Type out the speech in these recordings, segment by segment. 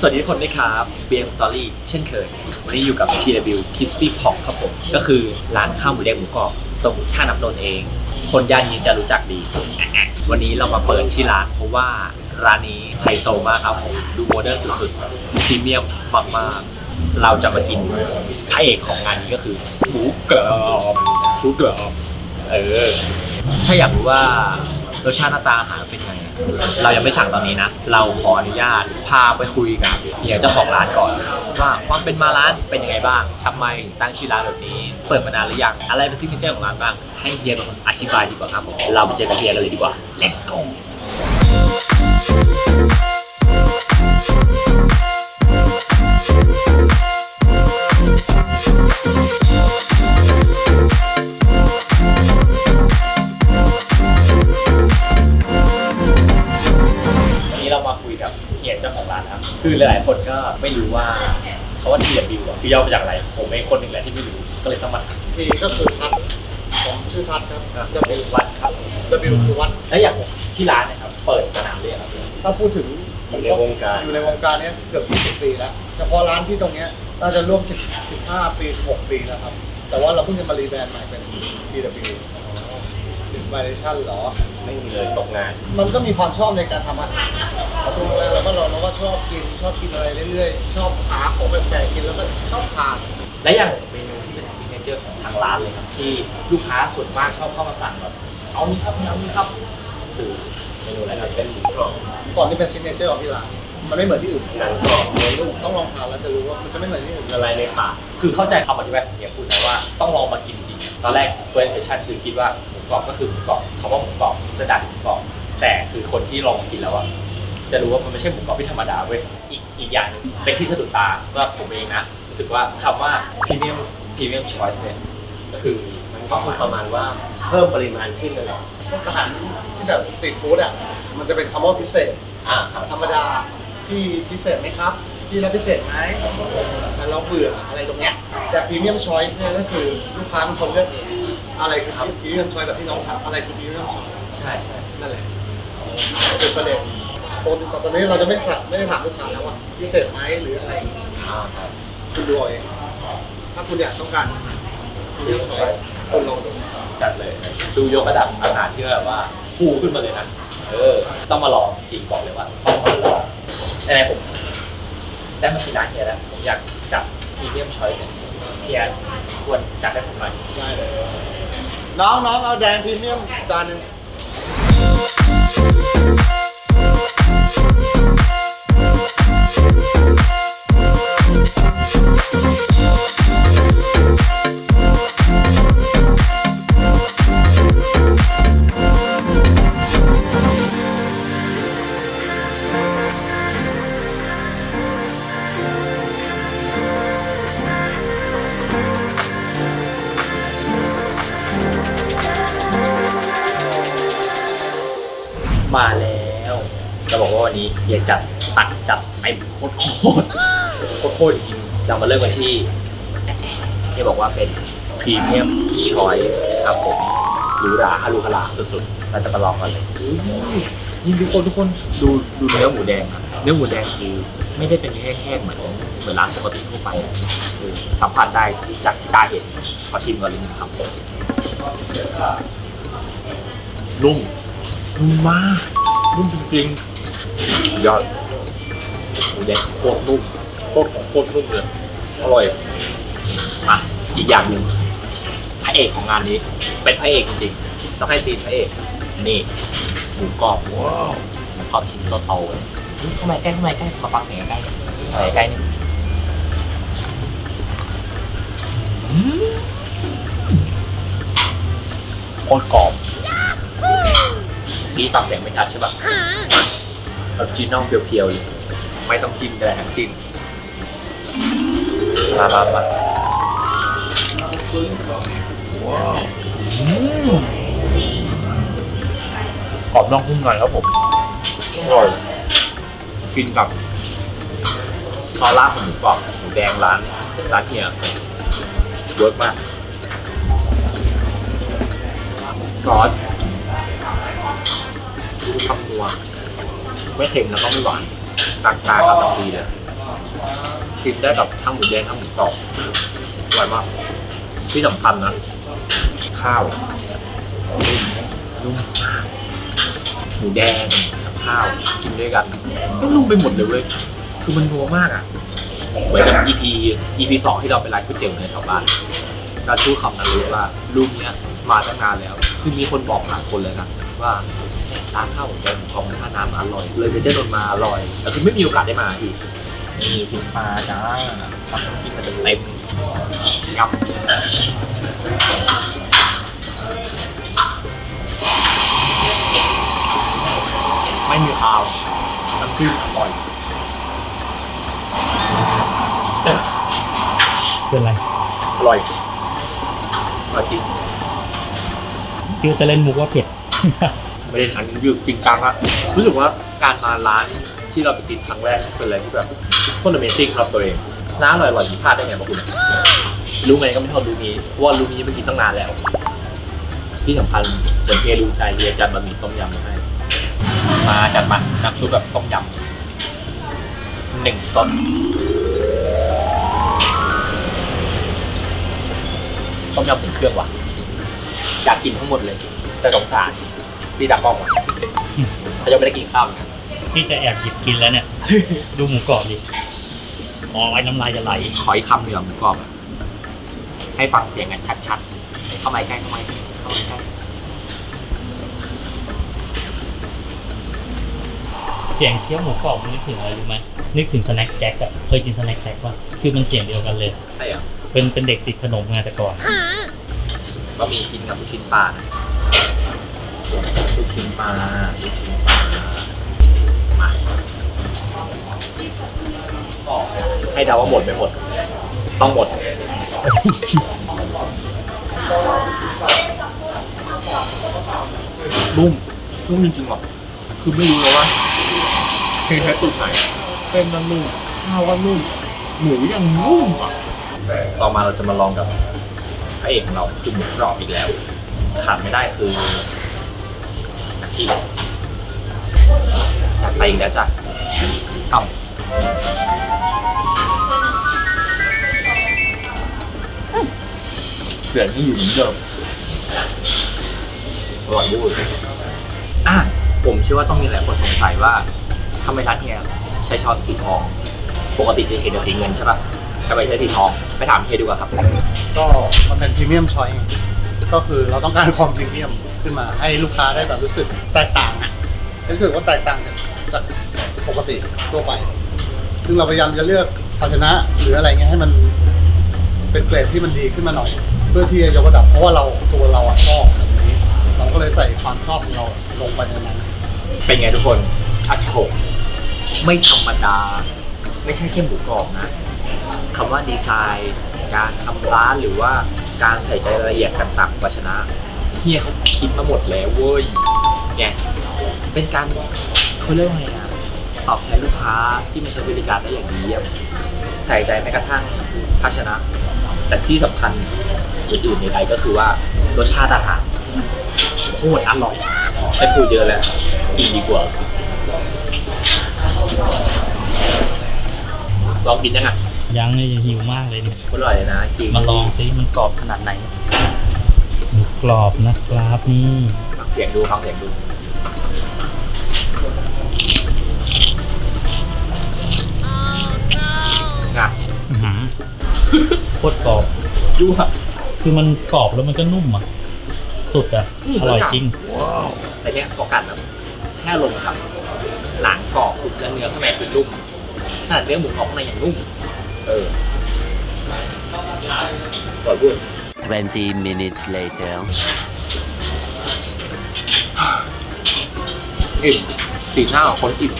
สวัสดีทุกคนด้วยครับเบียร์สตอรี่เช่นเคย วันนี้อยู่กับ TW Crispy Pork ครับผม ก็คือร้านข้าวหมูแดงหมูกรอบ ตรงท่าน้ำนนท์เอง คนย่านนี้จะรู้จักดีแอะๆวันนี้เรามาเปิดที่ร้านเพราะว่าร้านนี้ไฮโซมากครับผมดูโมเดิร์นสุดๆพรีเมียมมากๆ เราจะมากินพระเอกของงานนี้ก็คือหมูกรอบหมูกรอบเออถ้าอยากรู้ว่า รสชาติหน้าตาอาหารเป็นไง เรายังไม่สั่งตอนนี้นะ เราขออนุญาตพาไปคุยกับเฮียเจ้าของร้านก่อน ว่าความเป็นมาร้านเป็นยังไงบ้างทำไมถึงตั้งชื่อร้านแบบนี้ เปิดมานานหรือยัง อะไรเป็นซิกเนเจอร์ของร้านบ้าง ให้เฮียเป็นคนอธิบายดีกว่าครับผม เราไปเจอกับเฮียเลยดีกว่า let's go รู้ว่าเขาว่า TW อะคือย่อมาจากอะไร ผมเองคนหนึ่งแหละที่ไม่รู้ก็เลยต้องมาถาม ทีก็คือทัดผมชื่อทัดครับ W วัดครับ W คือวัด แล้วอย่างที่ร้านเนะครับ เปิดมานานเลยงครับพี่ถ้าพูดถึงอยู่ในวงการ อยู่ในวงการเนี้ยเกือบ 20 ปีแล้ว เฉพาะร้านที่ตรงเนี้ยน่าจะร่วม10 15 ปี 16 ปีแล้วครับ แต่ว่าเราเพิ่งจะมารีแบรนด์ใหม่เป็น TW Inspiration เหรอ ไม่มีเลยตกงาน มันก็มีความชอบในการทำอาหารช่วงแรกแล้วก็เราเราก็ชอบกินชอบกินอะไรเรื่อยๆ ชอบหาของแปลกๆกินแล้วก็ชอบทานและอย่างเมนูที่เป็นซิกเนเจอร์ของทางร้านเลยครับที่ลูกค้าส่วนมากชอบเข้ามาสั่งแบบเอานี้ครับเอานี้ครับคือเมนูอะไรครับเป็นหมูกรอบก่อนที่เป็นซิกเนเจอร์ของที่ร้านมันไม่เหมือนที่อื่นหนังกรอบเนื้อลูกต้องลองทานแล้วจะรู้ว่ามันจะไม่เหมือนที่อื่นละลายในปากคือเข้าใจคำอธิบายของเฮียพูดแต่ว่าต้องลองมากินจริงตอนแรกเฟิร์สเอชั่นคือคิดว่าหมู กรอบก็คือหมูกรอบคำว่าหมูกรอบสดัดหมูกรอบแต่คือคนที่ลองมากินแล้วอะจะรู้ว่ามันไม่ใช่หมูกรอบที่ธรรมดาเว้ยอีกอีกอย่างหนึงเป็นที่สะดุดตาสำหรับผมเองนะรู้สึกว่าคำว่าพรีเมียมพรีเมียมชอยส์เนี่ยก็คือมันความหมายประมาณว่าเพิ่มปริมาณขึ้นนั่นแหละอาหารที่แบบสตรีทฟู้ดอะมันจะเป็นคำว่าพิเศษอ่าครับธรรมดาที่พิเศษไหมครับที่รับพิเศษไหมแต่เราเบื่ออะไรตรงเนี้ยแต่พรีเมียมชอยส์เนี่ยก็คือลูกค้าเป็นคนเลือกเอง อะไรคือพรีเมียมชอยส์แบบที่น้องถามอะไรคือพรีเมียมชอยส์ใช่ใช่นั่นแหละเป็นประเด็นปกติตอนนี้เราจะไม่สั่งไม่ได้ถามลูกค้าแล้วว่าพิเศษไหมหรืออะไรอ่าครับคุณดูเอาเองถ้าคุณอยากต้องการพรีเมียมชอยส์คุณลองดูจัดเลยดูยกระดับอาหารที่แบบว่าฟูขึ้นมาเลยนะเออต้องมาลองจริงบอกเลยว่าต้องมาลองไหนๆผมได้มาชิมร้านเฮียแล้วผมอยากจัดพรีเมียมชอยส์เนี่ยเฮียควรจัดให้ผมหน่อยได้เลย น้องน้องเอาแดงพรีเมียมจานหนึง โคตรโคตรจริงๆเรามาเริ่มกันที่เฮียบอกว่าเป็นพรีเมียมชอยส์ครับผมหรูหราฮารุฮาราสุดๆเราจะมาลองกันเลยนี่ทุกคนทุกคนดูดูเนื้อหมูแดงอะเนื้อหมูแดงคือไม่ได้เป็นแห้งๆเหมือนเหมือนร้านปกติทั่วไปอะคือสัมผัสได้จากที่ตาเห็นขอชิมก่อนเลยหนึงครับนุ่มนุ่มมากนุ่มจริงๆยอดหมูแดงโคตรนุ่ม โคตรของโคตรนุ่มเลยอร่อยอะอีกอย่างหนึ่งพระเอกของงานนี้ เป็นพระเอกจริงๆต้องให้ซีนพระเอกนี่หมูกรอบว้าวหมูกรอบชิ้นโตๆเลยนี่เข้ามาใกล้เข้ามาใกล้มาฟังเสียงใกล้เข้ามาใกล้นี่อืมโคตรกรอบนี่ตัดเสียงไม่ชัดใช่ปะออริจินอลเพียวๆเลยไม่ต้องจิ้มอะไรทั้งสิ้น มามามาว้าวกรอบนอกนุ่มในครับผมอร่อยกินกับซอสลาบหมูกรอบหมูแดงร้านร้านเฮียเวิร์กมากซอสคำนัวไม่เค็มแล้วก็ไม่หวานกลางๆกับตับดีเลย กินได้กับทั้งหมูแดงทั้งหมูกรอบอร่อยมากที่สำคัญนะ ข้าวนุ่มนุ่มหมูแดงกับข้าวกินด้วยกันก็นุ่มไปหมดเลยเว้ยคือมันนัวมากอะเหมือนกับ EP EP สองที่เราไปร้านก๋วยเตี๋ยวในแถวบ้านเราพูดคำนั้นเลยว่ารูปเนี้ยมาตั้งนานแล้ว คือมีคนบอกหลายคนเลยนะว่าร้านข้าวหมูแดงของท่าน้ำอร่อย เลยเจเจนนมาอร่อยแต่คือไม่มีโอกาสได้มาอีก นี่ชิ้นปลาจ้าสั่งน้ำจิ้มาเต็มเต็มๆงับไม่มีคาวน้ำจิ้มอร่อยเป็นไรอร่อยอร่อยจริงคือจะเล่นมุกว่าเผ็ด ไม่ได้ทันยู่จริงจังอะรู้สึกว่าการมาร้านที่เราไปกินครั้งแรกเป็นอะไรที่แบบ โคตร Amazing สำหรับตัวเองร้านอร่อยอร่อยมีพลาดได้ไงบ้างคุณรู้ไงก็ไม่เท่ารู้นี้เพราะว่ารู้นี้ไม่กินตั้งนานแล้ว ที่สำคัญเหมือนเอรู้ใจเรียจัดบะหมี่ต้มยำมาให้มาจัดมาน้ำซุปแบบต้มยำหนึ่งซดต้มยำถึงเครื่องว่ะอยากกินทั้งหมดเลย แต่สงสารพี่ดักกล้องว่ะเขายังไม่ได้กินข้าวเหมือนกันที่จะแอบหยิบกินแล้วเนี่ย ดูหมูกรอบดิ อ๋อไอ้น้ำลายจะไหลขออีกคำหนึ่งอะหมูกรอบอะให้ฟังเสียงกันชัดๆ เข้ามาใกล้เข้ามาใกล้เข้ามาใกล้เสียงเคี้ยวหมูกรอบมันนึกถึงอะไรรู้ไหมนึกถึงสแน็คแจ็คอะเคยกินสแน็คแจ็คป่ะคือมันเสียงเดียวกันเลยใช่เหรอเป็นเป็นเด็กติดขนมไงแต่ก่อนบะหมี่กินกับลูกชิ้นปลานะลูกชิ้นปลาลูกชิ้นปลามา ให้เดาว่าหมดไม่หมด ต้องหมด นุ่มนุ่มจริงๆหรอคือไม่รู้เลยว่าเพลงแค่ตุดไหนเป็นมันนุ่มข้าวก็นุ่มหมูยังนุ่มอะต่อมาเราจะมาลองกับพระเอกของเราคือหมูกรอบอีกแล้วขาดไม่ได้คือนักจีจัดไปอีกแล้วจ้ะเอ้า เสียงที่อยู่เหมือนเดิมอร่อยบูดอะผมเชื่อว่าต้องมีหลายคนสงสัยว่าทำไมร้านเฮียใช้ช้อนสีทอง ปกติจะเห็นแต่สีเงินใช่ปะทำไมใช้สีทองไปถามเฮียดีกว่าครับ ก็มันเป็นพรีเมียมชอยก็คือเราต้องการความพรีเมียมขึ้นมาให้ลูกค้าได้แบบรู้สึกแตกต่างอะรู้สึกว่าแตกต่างจากจากปกติทั่วไป ซึ่งเราพยายามจะเลือกภาชนะหรืออะไรเงี้ยให้มันเป็นเกรดที่มันดีขึ้นมาหน่อย เพื่อที่จะยกระดับเพราะว่าเราตัวเราอะชอบแบบนี้ เราก็เลยใส่ความชอบของเราลงไปในนั้น เป็นไงทุกคนอัโถไม่ธรรมดา ไม่ใช่แค่หมูกรอบนะคำว่าดีไซน์การทำร้านหรือว่าการใส่ใจรายละเอียดต่างๆภาชนะเฮียเขาคิดมาหมดแล้วเว้ยเนี่ยเป็นการเขาเรียกว่าไงอะตอบแทนลูกค้าที่มาใช้บริการได้อย่างดีเยี่ยมใส่ใจแม้กระทั่งภาชนะ แต่ที่สำคัญอื่นๆในใดก็คือว่ารสชาติอาหารโคตรอร่อยไม่พูดเยอะแล้วกินดีกว่า ลองกินยังไงยังเลยหิวมากเลยเนี่ย อร่อยเลยนะจริงมาลองซิมันกรอบขนาดไหนหมูกรอบนะครับนี่ฟังเสียงดูฟังเสียงดู โคตรกรอบ ยั่ว คือมันกรอบแล้วมันก็นุ่มอะ สุดอะอร่อยจริง แต่เนี้ยโอกาสแบบแค่ลงกับ หลังกรอบแล้วเนื้อข้างในคือนุ่มขนาดเนื้อหมูกรอบข้างในอย่างนุ่ม เอออร่อยพูด20 minutes later. อิ่มสีหน้าของคนอิ่ม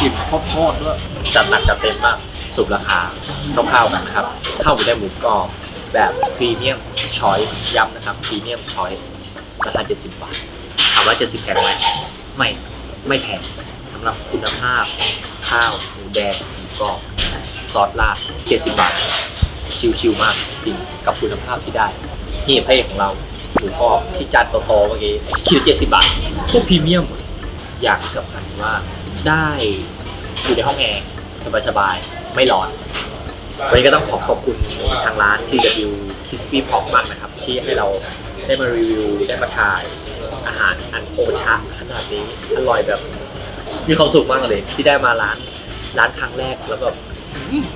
อิ่มโคตรๆด้วย จัดหนักจัดเต็มมากสุดราคาต้องข้าวกันนะครับข้าวหมูแดงหมูกรอบแบบพรีเมียมชอยส์ย้ำนะครับพรีเมียมชอยส์ราคา 70 บาทถามว่า 70 แพงไหมไม่ไม่แพงสำหรับคุณภาพ ข้าวหมูแดงหมูกรอบซอสราด 70 บาท ชิวๆมากจริงกับคุณภาพที่ได้นี่พระเอกของเราหมูกรอบที่จานโตๆเมื่อกี้คิว70 บาทพวกพรีเมียมอย่างสำคัญว่าได้อยู่ในห้องแอร์ สบายๆ ไม่ร้อน วันนี้ก็ต้องขอขอบคุณทางร้าน TW Crispy Pork มากนะครับ ที่ให้เราได้มารีวิว ได้มาถ่ายอาหารอันโอชะขนาดนี้ อร่อยแบบ มีความสุขมากเลย ที่ได้มาร้านร้านครั้งแรกแล้วก็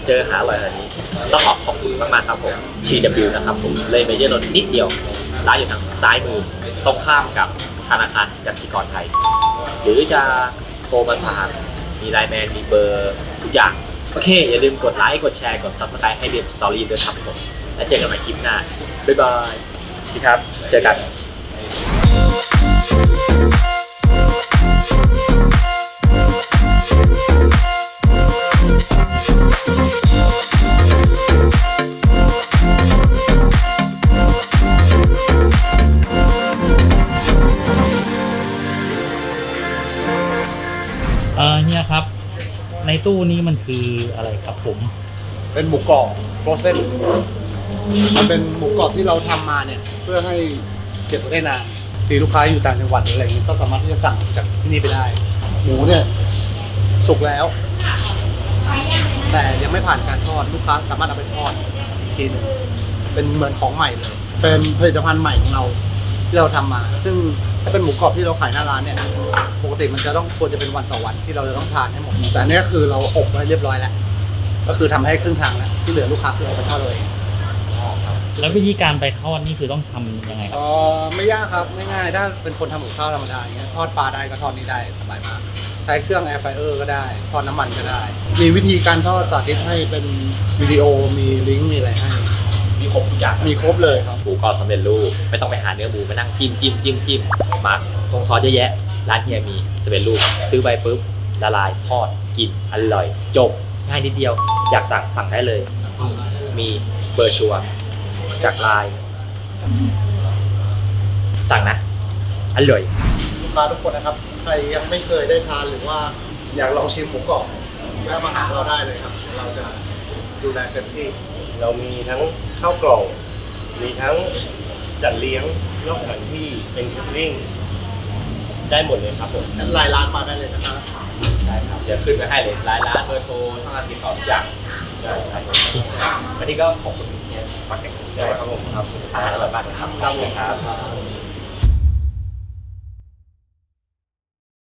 เจออาหาอร่อยขนาดนี้ต้องขอขอบคุณมากๆครับผม TW นะครับผมเลยเมเจอร์นนนิดเดียวร้านอยู่ทางซ้ายมือตรงข้ามกับธนาคารกสิกรไทย หรือจะโทรมาสั่งมีไลน์แมนมีเบอร์ ทุกอย่าง โอเค อย่าลืมกดไลค์กดแชร์กด subscribe ให้เรียนสตอรี่ด้วยครับผม แล้วเจอกันใหม่คลิปหน้า บ๊ายบาย พี่ครับ เจอกัน ตู้นี้มันคืออะไรครับผม เป็นหมูกรอบฟรอเซนมันเป็นหมูกรอบที่เราทำมาเนี่ย เพื่อให้เก็บไว้ได้นานทีลูกค้าอยู่ต่างจังหวัดหรืออะไรอย่างนี้ก็สามารถที่จะสั่งจากที่นี่ไปได้ หมูเนี่ยสุกแล้ว แต่ยังไม่ผ่านการทอดลูกค้าสามารถเอาไปทอดอีกทีหนึงเป็นเหมือนของใหม่เลย เป็นผลิตภัณฑ์ใหม่ของเรา ที่เราทำมา ซึ่งถ้าเป็นหมูกรอบที่เราขายหน้าร้านเนี่ย ปกติมันจะต้องควรจะเป็นวันต่อวันที่เราจะต้องทานให้หมด แต่อันเนี้ยคือเราอบไว้เรียบร้อยแล้ว ก็คือทำให้ครึ่งทางแล้วที่เหลือลูกค้าคือเอาไปทอดเลย แล้ววิธีการไปทอดนี่คือต้องทำยังไงคเอรับอไม่ยากครับง่ายๆถ้าเป็นคนทำหมูข้าวธรรมดาอย่างเงี้ยทอดปลาได้ก็ทอดนี่ได้สบายมาก ใช้เครื่องแอร์ไฟเออร์ก็ได้ ทอดน้ำมันก็ได้ มีวิธีการทอดสาธิตให้เป็นวิดีโอมีลิงก์มีอะไรให้ มีครบทุกอย่างมีครบเลยครับหมูกรอบสำเร็จรูปไม่ต้องไปหาเนื้อหมูมานั่งจิ้มจิ้มจิ้มจิ้มมาทรงซอสเยอะแยะ ร้านเฮียมีสำเร็จรูปซื้อไปปุ๊บละลายทอดกินอร่อย จบง่ายนิดเดียว อยากสั่งสั่งได้เลย มีเบอร์ชัวร์จากไลน์สั่งนะอร่อยลูกค้าทุกคนนะครับ ใครยังไม่เคยได้ทานหรือว่าอยากลองชิมหมูกรอบแวะมาหาเราได้เลยครับ เราจะ ดูแลเต็มที่ เรามีทั้งข้าวกล่อง มีทั้งจัดเลี้ยงนอกสถานที่เป็นแคทเทอริงได้หมดเลยครับผมรายร้านมาได้เลยนะครับได้ครับเดี๋ยวขึ้นไปให้เลยรายร้านเบอร์โทรทั้งร้านติดต่อทุกอย่างได้ครับวันนี้ก็ขอบคุณเฮียมากเลยครับผมครับอาหารอร่อยมากเลยครับครับ